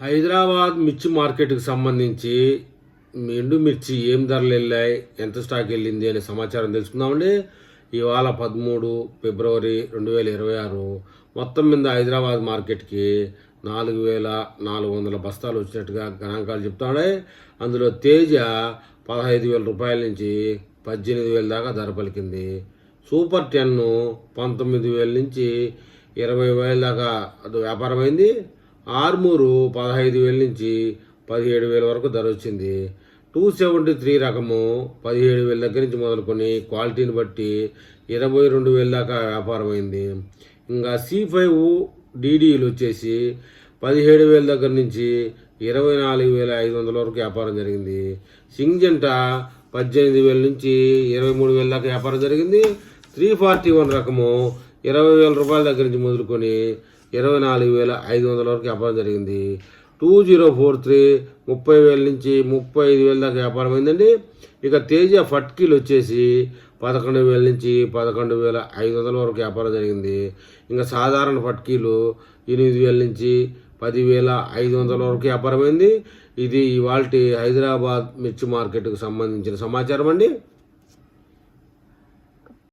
హైదరాబాద్ మిర్చి మార్కెట్కి సంబంధించి ఎండు మిర్చి ఏం ధరలు వెళ్ళాయి ఎంత స్టాక్ వెళ్ళింది అనే సమాచారం తెలుసుకుందామండి. ఇవాళ పదమూడు ఫిబ్రవరి రెండు వేల ఇరవై ఆరు. మొత్తం మీద హైదరాబాద్ మార్కెట్కి నాలుగు వేల నాలుగు వందల బస్తాలు వచ్చినట్టుగా గణాంకాలు చెప్తాడే అందులో తేజ పదహైదు వేల రూపాయల నుంచి పద్దెనిమిది వేల దాకా ధర పలికింది. సూపర్ టెన్ పంతొమ్మిది వేల నుంచి ఇరవై వేల దాకా అది వ్యాపారమైంది. ఆర్మూరు పదహైదు వేల నుంచి పదిహేడు వేల వరకు ధర వచ్చింది. టూ సెవెంటీ త్రీ రకము పదిహేడు వేల దగ్గర నుంచి మొదలుకొని క్వాలిటీని బట్టి ఇరవై రెండు వేల దాకా వ్యాపారం అయింది ఇంకా సి ఫైవ్ డీడీలు వచ్చేసి పదిహేడు వేల దగ్గర నుంచి ఇరవై నాలుగు వేల ఐదు వందల వరకు వ్యాపారం జరిగింది. సింగ్జంట పద్దెనిమిది వేల నుంచి ఇరవై మూడు వేల దాకా వ్యాపారం జరిగింది. త్రీ ఫార్టీ వన్ రకము ఇరవై వేల రూపాయల దగ్గర నుంచి మొదలుకొని ఇరవై నాలుగు వేల ఐదు వందల వరకు వ్యాపారం జరిగింది. టూ జీరో ఫోర్ త్రీ ముప్పై వేల నుంచి ముప్పై ఐదు వేల దాకా వ్యాపారం అయిందండి. ఇక తేజ ఫట్కీలు వచ్చేసి పదకొండు వేల నుంచి పదకొండు వేల ఐదు వందల వరకు వ్యాపారం జరిగింది. ఇంకా సాధారణ ఫట్కీలు ఎనిమిది వేల నుంచి పదివేల ఐదు వందల వరకు వ్యాపారమైంది ఇది ఇవాళ హైదరాబాద్ మిర్చి మార్కెట్కు సంబంధించిన సమాచారం అండి.